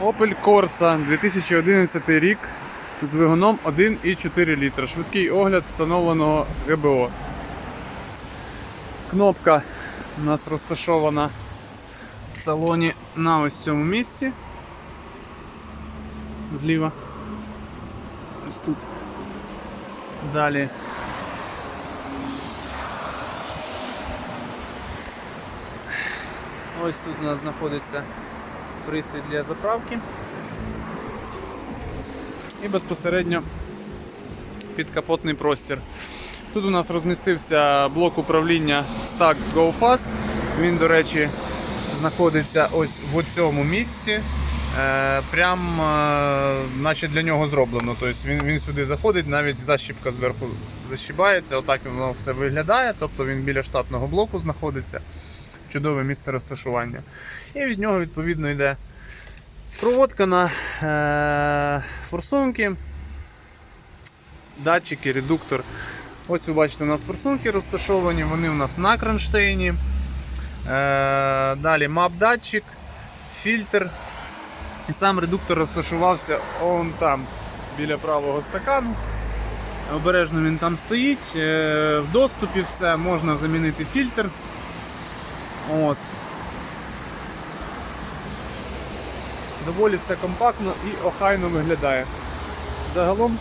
Opel Corsa 2011 рік з двигуном 1,4 літра. Швидкий огляд встановленого ГБО. Кнопка у нас розташована в салоні на ось цьому місці. Зліва. Ось тут. Далі. Ось тут у нас знаходиться пристрій для заправки. І безпосередньо підкапотний простір. Тут у нас розмістився блок управління Stack Go Fast. Він, до речі, знаходиться ось в цьому місці. Е, прям е, наче для нього зроблено. Тобто він, він сюди заходить, навіть защіпка зверху защібається, отак воно все виглядає. Тобто він біля штатного блоку знаходиться. Чудове місце розташування. І від нього відповідно йде проводка на е, форсунки, датчики, редуктор. Ось ви бачите, у нас форсунки розташовані, вони у нас на кронштейні. Е, далі мап-датчик, фільтр. І сам редуктор розташувався он там, біля правого стакану. Обережно він там стоїть. Е, в доступі все, можна замінити фільтр. От. Доволі все компактно і охайно виглядає. Загалом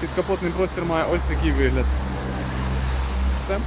підкапотний простір має ось такий вигляд. Все.